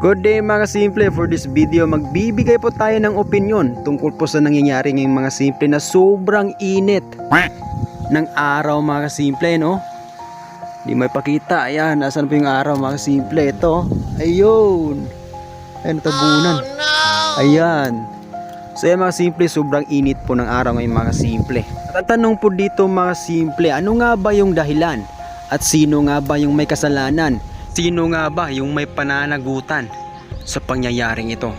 Good day mga simple, for this video magbibigay po tayo ng opinion tungkol po sa nangyayari ngayong mga simple na sobrang init ng araw mga simple no. Di may pakita, ayan, nasan po yung araw mga simple, ito, ayun, ayun, tabunan, ayan. So yan mga simple, sobrang init po ng araw ngayon mga simple. At ang tanong po dito mga simple, ano nga ba yung dahilan? At sino nga ba yung may kasalanan? Sino nga ba yung may pananagutan sa pangyayaring ito?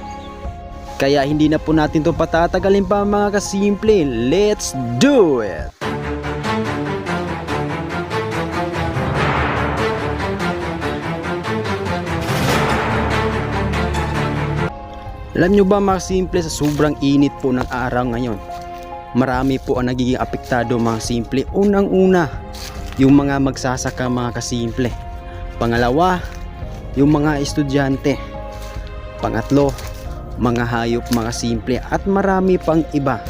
Kaya hindi na po natin to patatagalin pa mga kasimple. Let's do it! Alam nyo ba mga simple sa sobrang init po ng araw ngayon? Marami po ang nagiging apektado mga simple. Unang-una, yung mga magsasaka mga kasimple. Pangalawa, yung mga estudyante. Pangatlo, mga hayop mga simple at marami pang iba.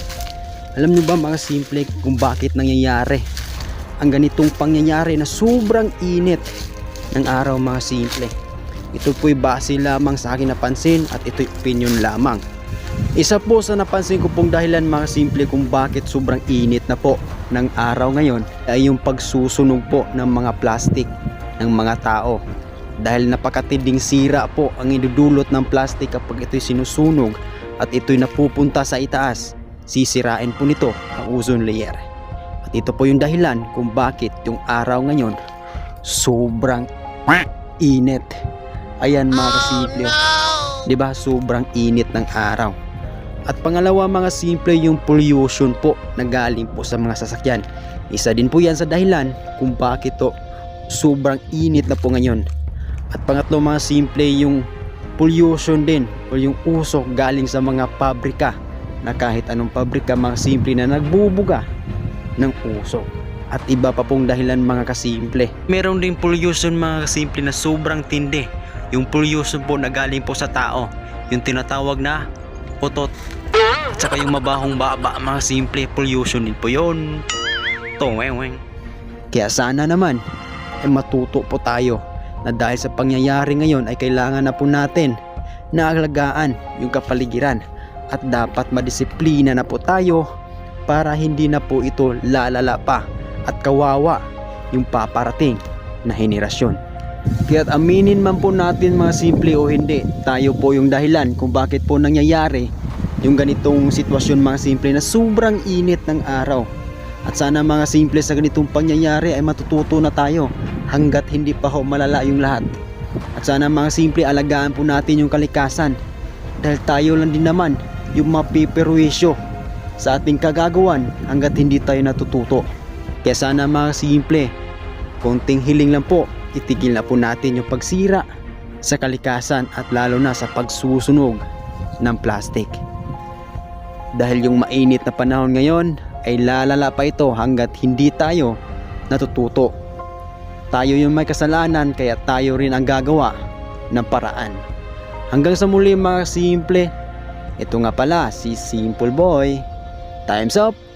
Alam nyo ba mga simple kung bakit nangyayari ang ganitong pangyayari na sobrang init ng araw mga simple? Ito po'y base lamang sa aking napansin at ito'y opinion lamang. Isa po sa napansin ko pong dahilan mga simple kung bakit sobrang init na po ng araw ngayon ay yung pagsusunog po ng mga plastic ng mga tao. Dahil napakatinding sira po ang idudulot ng plastic kapag ito'y sinusunog at ito'y napupunta sa itaas, sisirain po nito ang ozone layer. At ito po yung dahilan kung bakit yung araw ngayon sobrang init. Ayan mga kasimple. 'Di ba? Sobrang init ng araw. At pangalawa mga simple yung pollution po na galing po sa mga sasakyan. Isa din po yan sa dahilan kung bakit to sobrang init na po ngayon. At pangatlo mga simple yung pollution din o yung usok galing sa mga pabrika na kahit anong pabrika mga simple na nagbubuga ng usok. At iba pa pong dahilan mga kasimple. Meron din pollution mga kasimple na sobrang tindi. Yung pollution po na galing po sa tao. Yung tinatawag na utot. At saka yung mabahong baba mga simple pollution din po yun. Tungweng. Kaya sana naman ay matuto po tayo na dahil sa pangyayari ngayon ay kailangan na po natin na alagaan yung kapaligiran at dapat madisiplina na po tayo para hindi na po ito lalala pa at kawawa yung paparating na henerasyon. Kaya't aminin man po natin mga simple o hindi, tayo po yung dahilan kung bakit po nangyayari yung ganitong sitwasyon mga simple na sobrang init ng araw. At sana mga simple sa ganitong pangyayari ay matututo na tayo hanggat hindi pa ho malala yung lahat. At sana mga simple alagaan po natin yung kalikasan dahil tayo lang din naman yung mapiperwisyo sa ating kagagawan hanggat hindi tayo natututo. Kaya sana mga simple, konting hiling lang po, itigil na po natin yung pagsira sa kalikasan at lalo na sa pagsusunog ng plastic. Dahil yung mainit na panahon ngayon ay lalala pa ito hanggat hindi tayo natututo. Tayo yung may kasalanan kaya tayo rin ang gagawa ng paraan. Hanggang sa muli mga simple, ito nga pala si Simple Boy. Time's up!